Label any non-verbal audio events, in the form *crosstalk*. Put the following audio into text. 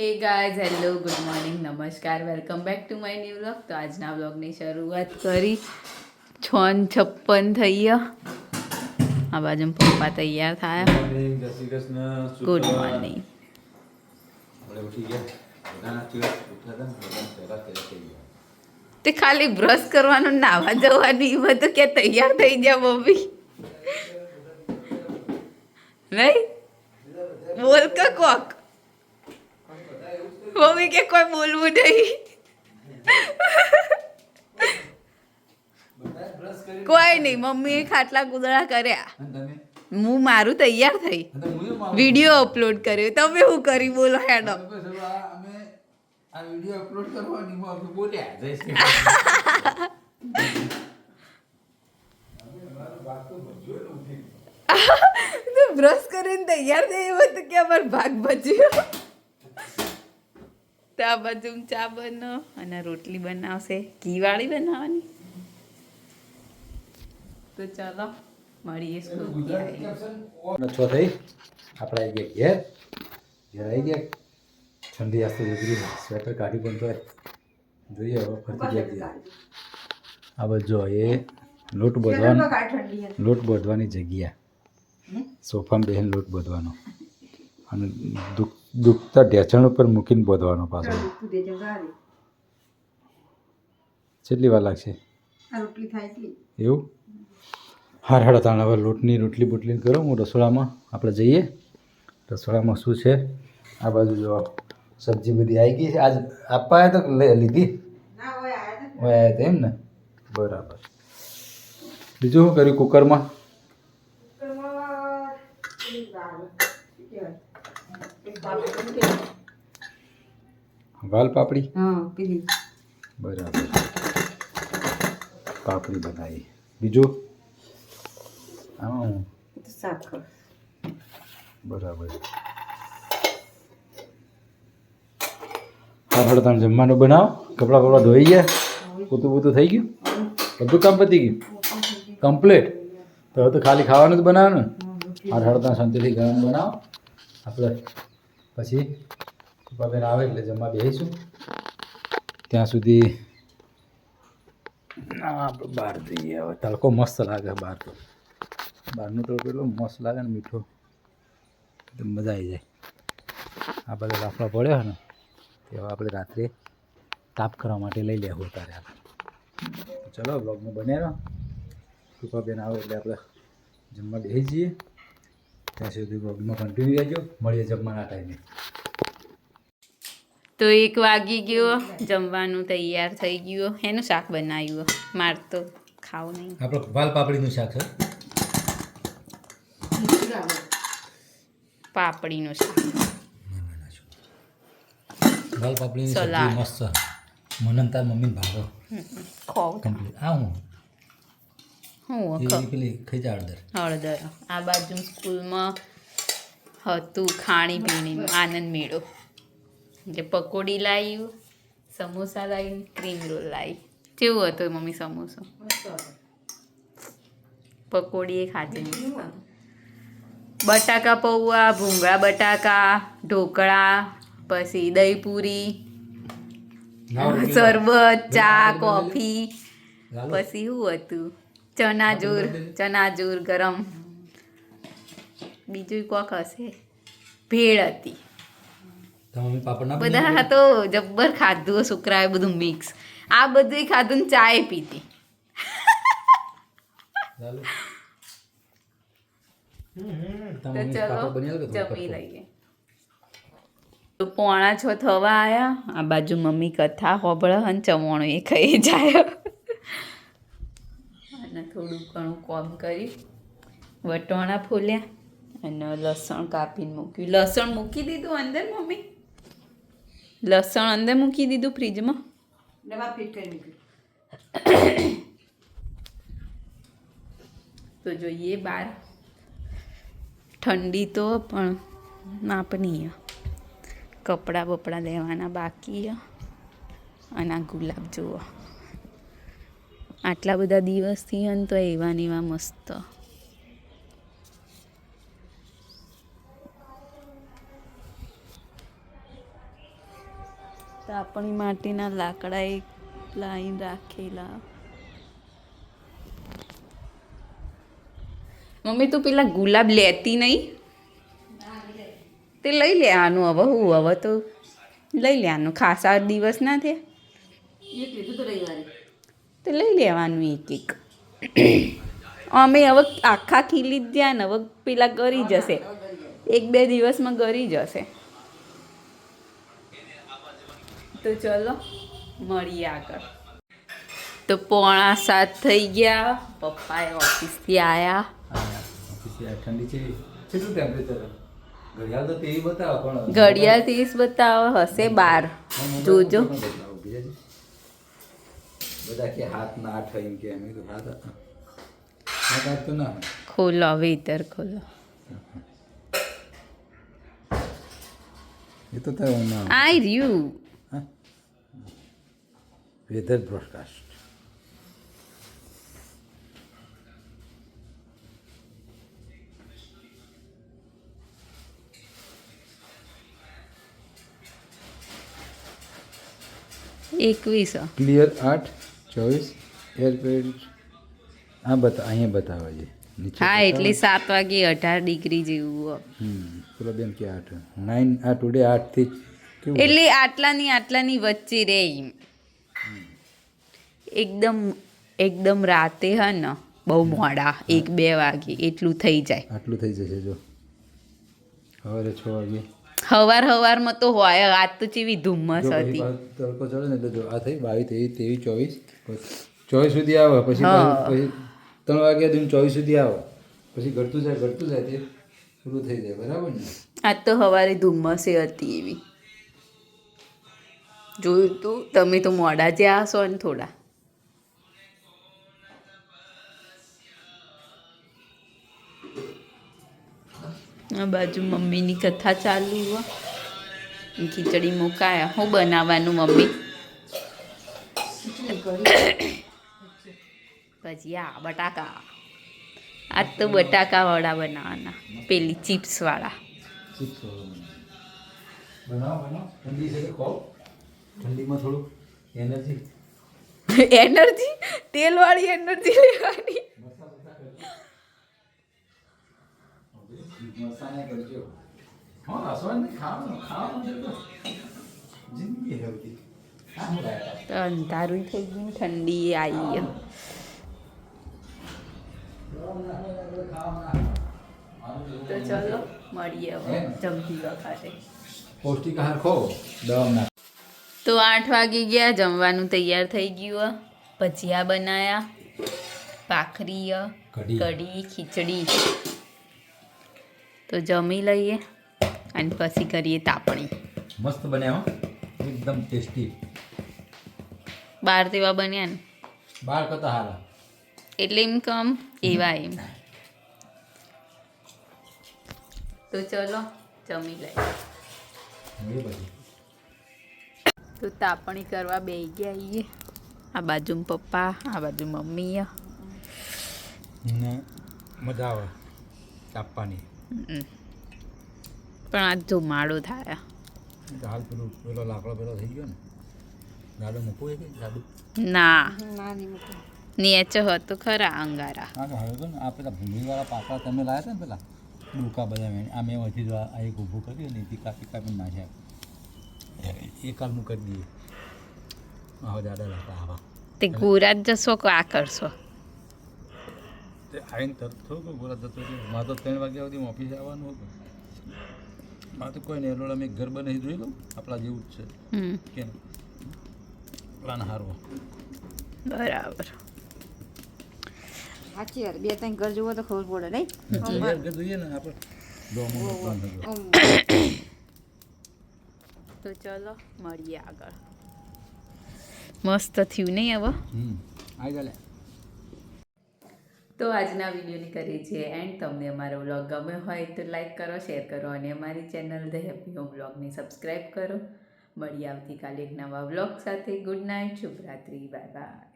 Hey guys hello good morning નમસ્કાર welcome back to my new vlog તો આજના વ્લોગની શરૂઆત કરી. છોન છપ્પન થઈ ગયા આ બાજુ પપ્પા તૈયાર થયા. ગુડ મોર્નિંગ તે ખાલી બ્રશ કરવાનું નાવા જવાનું એ બધું કે તૈયાર થઈ ગયા મમ્મી. નહીં? બોલ કોક. મમ્મી કે કોઈ બોલવું નહીં. કોઈ નહીં મમ્મીએ ખાટલા કુદડા કર્યા. હું મારું તૈયાર થઈ. હું વીડિયો અપલોડ કર્યો. તમે શું કરી? બોલો હેડો આ અપલોડ કરવાની બોલ્યા. જય શ્રી બ્રશ *laughs* કરીને તૈયાર થઈ એવો તો કે અમારો ભાગ બચ્યો? તો બધું બાજુ ચા બનો અને રોટલી બનાવશે. ઘીવાળી બનાવવાની. તો ચાલો મળીએ સ્કૂલથી છો થઈ. આપણે આવી ગયા ઘેર. ઘેર આવી ગયા. ઠંડી આસ્તે જતી સ્વેટર કાઢી પણ તોય. જોઈએ હવે ફરતી ગયા આ બધો જો એ લોટ બોધવાનો લોટ બોધવાની જગ્યા. સોફામાં બેસીને લોટ બોધવાનો. અને દુખ દુખતા ઢેચણ ઉપર મૂકીને બોધવાનો પાછો. કેટલી વાર લાગશે? એવું? હાર હાડા તાણ હવે લોટની રોટલી બોટલી કરો હું રસોડામાં આપણે જઈએ. રસોડામાં શું છે? આ બાજુ જો સબ્જી બધી આવી ગઈ છે. આજ આપવા તો લઈ લીધી? હોય આવ્યા તો એમ ને? બરાબર. બીજું શું કર્યું કુકરમાં? વાલ પાપડી? બરાબર. પાપડી બનાવી. બીજું? હા બરાબર. હા તમે જમવાનું બનાવો. કપડાં બપડા ધોઈ ગયા. પૂતું પૂતું થઈ ગયું? બધું કામ પતી ગયું? કમ્પ્લીટ? તો હવે તો ખાલી ખાવાનું જ બનાવવાનું. હાર હા હળતા શાંતિથી ગરમ બનાવો. આપણે પછી કૃપાબેન આવે એટલે જમવા બેસીશું ત્યાં સુધી આપણે બહાર જઈએ હવે. તડકો મસ્ત લાગે બહાર તો. બહારનો તો એટલો મસ્ત લાગે ને મીઠો. એકદમ મજા આવી જાય. આ બધા લાફડા પડ્યા ને, તે હવે આપણે રાત્રે તાપ કરવા માટે લઈ લેવું તારે આપણે. ચલો બ્લોગમાં બને રહો. કૃપાબેન આવે એટલે આપણે જમવા બેસી જઈએ. ત્યાં સુધી બ્લોગમાં કન્ટિન્યુ રહેજો. મળીએ જમવાના ટાઈમે તો એક વાગી ગયો. જમવાનું તૈયાર થઈ ગયું. એનું શાક બનાવ્યું. માર તો ખાવું નહીં. આપણે વાલ પાપડીનું શાક છે. પાપડીનું શાક. વાલ પાપડીની સલાડ. મસ્ત. મને તાર મમ્મીને ભાવે. ખોવ કમ્પ્લીટ આ હું પેલી ખાઈ હળદર. હળદર આ બાજુ સ્કૂલમાં હતું ખાણી પીણીનું આનંદ મેળો. એટલે પકોડી લાવ્યું સમોસા લાવી ક્રીમ રોલ લાવી કેવું હતું મમ્મી સમોસો? પકોડી એ ખાધી. બટાકા પૌવા ભૂંગળા બટાકા ઢોકળા પછી દહીંપૂરી શરબત ચા કોફી. પછી શું હતું? ચનાચૂર ચનાચૂર ગરમ. બીજું કોક હશે? ભેળ હતી. બધા તો જબ્બર ખાધું છોકરાએ બધું મિક્સ આ બધું ખાધું ને ચાય પીતી જમી લઈએ. પોણા છ થવા આયા. આ બાજુ મમ્મી કથા હોબળ અને ચવાણું એ ખાઈ જાય. અને થોડું ઘણું કોમ કર્યું. વટોણા ફોલ્યા અને લસણ કાપીને મૂક્યું. લસણ મૂકી દીધું અંદર મમ્મી? લસણ અંદર મૂકી દીધું ફ્રીજમાં? તો જોઈએ બાર. ઠંડી તો પણ માપની કપડાં બપડા લેવાના બાકી. અને આ ગુલાબ જુઓ. આટલા બધા દિવસથી હન તો એવા ને એવા મસ્ત. આપણી માટેના લાકડા એક લાઈન રાખેલા. મમ્મી, તું પેલા ગુલાબ લેતી નહીં? તે લઈ લે આનું હવે, હું હવે તો લઈ લે આનું. ખાસા દિવસ ના થયા? તે લઈ લેવાનું એક એક. અમે હવે આખા ખીલી જ ગયા ને હવે પેલા ગરી જશે. એક બે દિવસમાં ગરી જશે. તો ચલો મળીએ આગળ. તો પોણા સાત થઈ ગયા. પપ્પાએ ઓફિસથી આવ્યા ઠંડી છે? કેટલું ટેમ્પરેચર ઘડિયાળ તો તેવી બતાવે પણ ઘડિયાળ ત્રીસ બતાવે હશે બાર. જોજો. બધા કે હાથ ના આઠ એમ કે અમે તો હાથ હાથ આઠ તો ના. ખોલો વેતર ખોલો. એ તો તારે ના આઈ રહ્યું. Weather broadcast. એકવીસો. ક્લિયર આઠ? ચોવીસ. એરપેડ આ બતા અહીંયા બતાવે છે હા એટલે સાત વાગે અઢાર ડિગ્રી જેવું હમ પેલો બેન કે આઠ. નાઇન આ ટુડે આઠથી કેવું એટલે આટલાની આટલાની વચ્ચે રે એમ. એકદમ એકદમ રાતે હે ને બહુ મોડા એક બે વાગે એટલું થઈ જાય. આટલું થઈ જશે જો. હવે છ વાગે. હવાર હવારમાં તો હોય આજ તો ચેવી ધુમ્મસ હતી. તડકો ચડે ને એટલે જો આ થઈ બાવીસ ત્રેવીસ ત્રેવીસ ચોવીસ ચોવીસ સુધી આવે પછી પછી ત્રણ વાગ્યા દિન ચોવીસ સુધી આવે. પછી ઘટતું જાય ઘટતું જાય તે પૂરું થઈ જાય બરાબર ને? આજ તો હવારે ધુમ્મસે હતી એવી. જોયું તું તમે તો મોડા જ્યાં આવશો ને થોડા. આ બાજુ મમ્મીની કથા ચાલુ હોય ખીચડી મુકાયા. હું બનાવવાનું મમ્મી? ભજીયા બટાકા. આજ તો બટાકા વડા બનાવવાના પેલી ચિપ્સ વાળા એનર્જી તેલ વાળી એનર્જી લેવાની. મસાલા કરજો હા રસોઈ ખાવાનું ખાવાનું છે તો જિંદગી હેલ્ધી તો અંધારું થઈ ગયું ઠંડી આવી તો ચલો મળીએ હવે જમતી વખતે. પૌષ્ટિક આહાર ખો દવા તો આઠ વાગી ગયા જમવાનું તૈયાર થઈ ગયું. ભજીયા બનાયા ભાખરી. કઢી ખીચડી. તો જમી લઈએ અને પછી કરીએ તાપણી. મસ્ત બન્યા એકદમ ટેસ્ટી. બાર તેવા બન્યા ને? બાર કરતા હારા. એટલે એમ કમ એવા એમ. તો ચલો જમી લઈએ. તો તાપણી કરવા બે ગયા આવીએ આ બાજુ પપ્પા આ બાજુ મમ્મી. ને મજા આવે કાપવાની હમ. પણ આ ધુમાડો થાય. તો હાલ પેલું પેલો લાકડો પેલો થઈ ગયો ને દાડો મૂકવું એ કે દાડો ના. નીચે હતો ખરા અંગારા. હા તો હવે તો ને આ પેલા ભૂમિવાળા પાકા તમે લાવ્યા હતા ને પેલા? ડોકા બધા મેં આ મેં વચ્ચે આ એક ઊભું કર્યું ને એથી કાપી કાપી નાખ્યા. એ કાલનું કરી દઈએ. આવા દાદા લાગતા આવા. તે ગુરાત જશો કે આ કરશો? તે આવીને તરત થોડું કોઈ થતો મારે તો ત્રણ વાગ્યા સુધી ઓફિસે આવવાનું હતું. મારે તો કોઈ નહીં એટલે મેં ઘર બનાવી જોઈ લઉં આપણા જેવું જ છે. કેમ? પ્લાન હારવો બરાબર. સાચી યાર બે ત્રણ ઘર જુઓ તો ખબર પડે નહીં? ઘર જોઈએ ને આપણે તો ચલો મળીએ આગળ. મસ્ત થયું નહીં હવે? આવી ચાલે તો આજના વિડીયોની કરીએ છીએ એન્ડ. તમને અમારો વ્લોગ ગમ્યો હોય તો લાઈક કરો, શેર કરો અને અમારી ચેનલ ધ હેપી હોમ વ્લોગને સબસ્ક્રાઈબ કરો. મળી આવતીકાલે એક નવા વ્લોગ સાથે. ગુડ નાઇટ શુભરાત્રી બાય બાય.